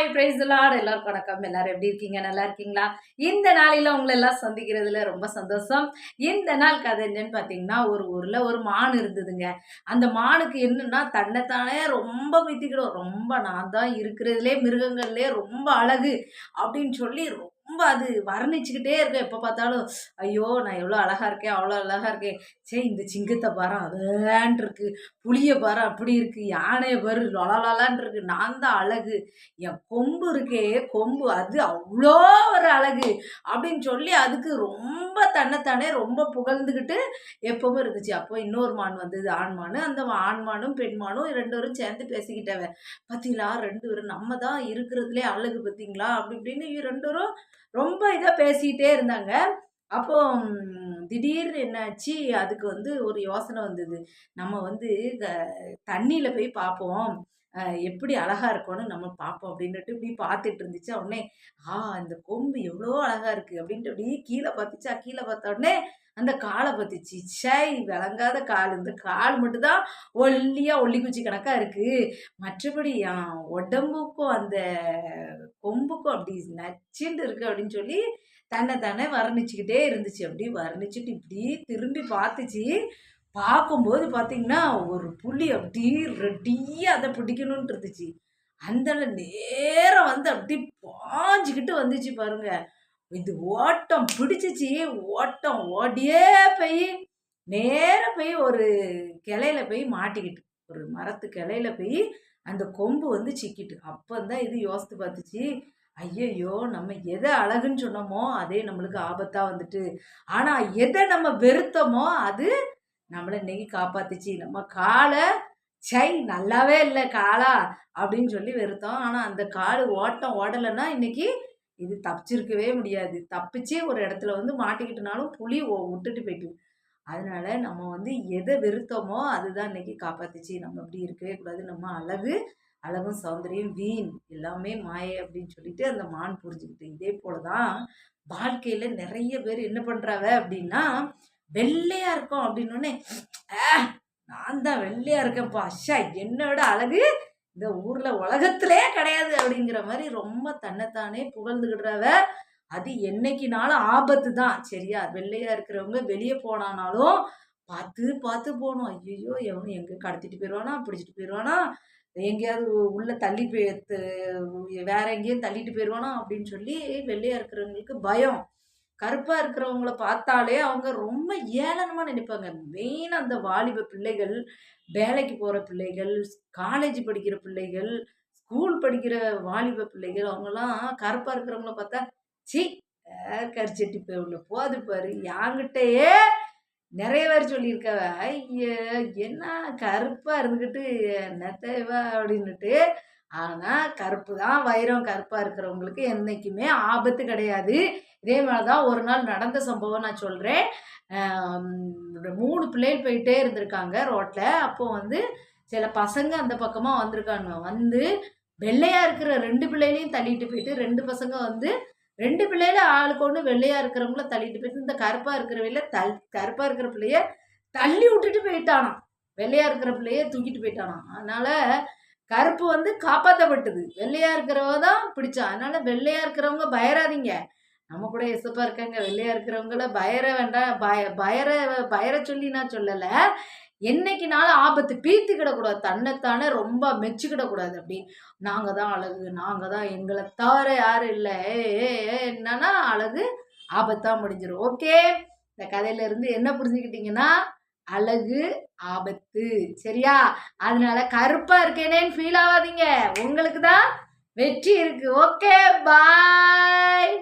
Hi price Lord எல்லாருக்கும் வணக்கம். எல்லாரும் எப்படி இருக்கீங்க? நல்லா இருக்கீங்களா? இந்த நாளில் உங்களை எல்லாம் சந்திக்கிறதுல ரொம்ப சந்தோஷம். இந்த நாள் கதை என்னன்னு பார்த்தீங்கன்னா ஒரு ஊரில் ஒரு மான் இருந்ததுங்க. அந்த மானுக்கு என்னன்னா தன்னைத்தானே ரொம்ப மித்திக்கிடும் ரொம்ப நான் தான் இருக்கிறதுலே மிருகங்கள்லே ரொம்ப அழகு அப்படின்னு சொல்லி ரொம்ப ரொம்ப அது வர்ணிச்சுக்கிட்டே இருக்கேன் எப்போ பார்த்தாலும். ஐயோ நான் எவ்வளோ அழகாக இருக்கேன் அவ்வளோ அழகாக இருக்கேன். சே இந்த சிங்கத்தை பாரு அதான் இருக்கு. புளியை பாரு அப்படி இருக்கு. யானையை பாரு லொலலாலான் இருக்கு. நான் தான் அழகு. என் கொம்பு இருக்கே கொம்பு. அது அவ்வளோ ஒரு அழகு. அப்படின்னு சொல்லி அதுக்கு ரொம்ப தன்னைத்தானே ரொம்ப புகழ்ந்துக்கிட்டு எப்பவும் இருந்துச்சு. அப்போ இன்னொரு மான் வந்தது. ஆண்மான். அந்த ஆண் மானும் ரெண்டு பேரும் சேர்ந்து பேசிக்கிட்டவ பார்த்தீங்களா ரெண்டு பேரும் நம்ம தான் இருக்கிறதுலே அழகு பார்த்தீங்களா அப்படி இப்படின்னு ரெண்டு பேரும் ரொம்ப இதாக பேசிக்கிட்டே இருந்தாங்க. அப்போ திடீர்னு என்னாச்சு? அதுக்கு வந்து ஒரு யோசனை வந்தது. நம்ம வந்து த தண்ணியில் போய் பார்ப்போம். எப்படி அழகா இருக்கும்னு நம்ம பார்ப்போம் அப்படின்ட்டு இப்படி பார்த்துட்டு இருந்துச்சு உடனே ஆ இந்த கொம்பு எவ்வளோ அழகா இருக்கு அப்படின்ட்டு அப்படியே கீழே பார்த்துச்சா கீழே பார்த்த உடனே அந்த காலை பார்த்துச்சு. சை விளங்காத கால். இந்த கால் மட்டும்தான் ஒல்லியா ஒல்லி குச்சி கணக்கா இருக்கு. மற்றபடி உடம்புக்கும் அந்த கொம்புக்கும் அப்படி நச்சுன்னு இருக்கு அப்படின்னு சொல்லி தன்னை தானே வர்ணிச்சுக்கிட்டே இருந்துச்சு. அப்படி வர்ணிச்சுட்டு இப்படி திரும்பி பார்த்துச்சு. பார்க்கும்போது பார்த்தீங்கன்னா ஒரு புள்ளி அப்படி ரெடியாக அதை பிடிக்கணும்னு இருந்துச்சு. அந்த நேரம் வந்து அப்படி பாஞ்சிக்கிட்டு வந்துச்சு பாருங்க. இது ஓட்டம் பிடிச்சிச்சு. ஓட்டம் ஓடியே போய் நேராக போய் ஒரு கிளையில போய் மாட்டிக்கிட்டு. ஒரு மரத்து கிளையில போய் அந்த கொம்பு வந்து சிக்கிட்டு. அப்பந்தான் இது யோசித்து பார்த்துச்சு. ஐயையோ நம்ம எதை அழகுன்னு சொன்னோமோ அதே நம்மளுக்கு ஆபத்தாக வந்துட்டு. ஆனால் எதை நம்ம வெறுத்தோமோ அது நம்மளை இன்னைக்கு காப்பாத்துச்சு. நம்ம காலை சை நல்லாவே இல்லை காலா அப்படின்னு சொல்லி வெறுத்தோம். ஆனால் அந்த கால் ஓட்டம் ஓடலைன்னா இன்னைக்கு இது தப்பிச்சிருக்கவே முடியாது. தப்பிச்சு ஒரு இடத்துல வந்து மாட்டிக்கிட்டனாலும் புளி ஓ- விட்டுட்டு போயிட்டு அதனால நம்ம வந்து எதை வெறுத்தோமோ அதுதான் இன்னைக்கு காப்பாத்துச்சு. நம்ம இப்படி இருக்கவே கூடாது. நம்ம அழகு அழகும் சௌந்தரியம் வீண் எல்லாமே மாயை அப்படின்னு சொல்லிட்டு அந்த மான் புரிஞ்சுக்கிட்டு இதே போலதான் வாழ்க்கையில் நிறைய பேர் என்ன பண்ணுறாவ அப்படின்னா வெள்ளையா இருக்கோம் அப்படின்னோடனே நான் தான் வெள்ளையா இருக்கேன்ப்பா. அஷா என்னோட அழகு இந்த ஊர்ல உலகத்திலே கிடையாது அப்படிங்கிற மாதிரி ரொம்ப தன்னைத்தானே புகழ்ந்துகிடுறவ அது என்னைக்குனாலும் ஆபத்து தான். சரியா வெள்ளையா இருக்கிறவங்க வெளியே போனானாலும் பார்த்து பார்த்து போகணும். ஐயோ எவனும் எங்க கடத்திட்டு போயிடுவானா பிடிச்சிட்டு போயிடுவானா எங்கேயாவது உள்ள தள்ளி போய் வேற எங்கேயும் தள்ளிட்டு போயிடுவானா அப்படின்னு சொல்லி வெள்ளையா இருக்கிறவங்களுக்கு பயம். கருப்பாக இருக்கிறவங்கள பார்த்தாலே அவங்க ரொம்ப ஏளனமாக நினைப்பாங்க. மெயின் அந்த வாலிப பிள்ளைகள் வேலைக்கு போகிற பிள்ளைகள் காலேஜ் படிக்கிற பிள்ளைகள் ஸ்கூல் படிக்கிற வாலிப பிள்ளைகள் அவங்கெல்லாம் கருப்பாக இருக்கிறவங்கள பார்த்தா சி கரிச்சட்டி போய் உள்ள போது பாரு. யாங்கிட்டயே நிறைய பேர் சொல்லியிருக்கவ ஐய என்ன கருப்பாக இருந்துக்கிட்டு நெத்தவ அப்படின்னுட்டு ஆனால் கருப்பு தான். வைரம் கருப்பாக இருக்கிறவங்களுக்கு என்றைக்குமே ஆபத்து கிடையாது. இதே மாதிரி தான் ஒரு நாள் நடந்த சம்பவம் நான் சொல்கிறேன் மூணு பிள்ளைகள் போயிட்டே இருந்திருக்காங்க ரோட்டில் அப்போது வந்து சில பசங்க அந்த பக்கமாக வந்திருக்காங்க. வந்து வெள்ளையாக இருக்கிற ரெண்டு பிள்ளைகளையும் தள்ளிட்டு போயிட்டு ரெண்டு பசங்க வந்து ரெண்டு பிள்ளையில ஆளுக்கு ஒன்று வெள்ளையாக இருக்கிறவங்கள தள்ளிட்டு போயிட்டு இந்த கருப்பாக இருக்கிறவையில தள் கருப்பாக இருக்கிற பிள்ளைய தள்ளி விட்டுட்டு போயிட்டானான் வெள்ளையாக இருக்கிற பிள்ளைய தூக்கிட்டு போயிட்டானான் அதனால் கருப்பு வந்து காப்பாற்றப்பட்டது வெள்ளையா இருக்கிறவ தான் பிடிச்சா அதனால வெள்ளையா இருக்கிறவங்க பயராதீங்க நம்ம கூட எசப்பா இருக்காங்க. வெள்ளையா இருக்கிறவங்கள பயர வேண்டாம். பய பயர பயர சொல்லி நான் சொல்லல. என்னைக்குனாலும் ஆபத்து பீத்துக்கிடக்கூடாது தன்னைத்தானே ரொம்ப மெச்சுக்கிடக்கூடாது அப்படி. நாங்கள் தான் அழகு. நாங்கள் தான் எங்களை தவிர யாரும் இல்லை. என்னன்னா அழகு ஆபத்தாக முடிஞ்சிடும் ஓகே இந்த கதையிலேருந்து என்ன புரிஞ்சுக்கிட்டீங்கன்னா அழகு ஆபத்து. சரியா? அதனால கருப்பா இருக்கேனேன்னு ஃபீல் ஆகாதீங்க உங்களுக்கு தான் வெற்றி இருக்கு. Okay bye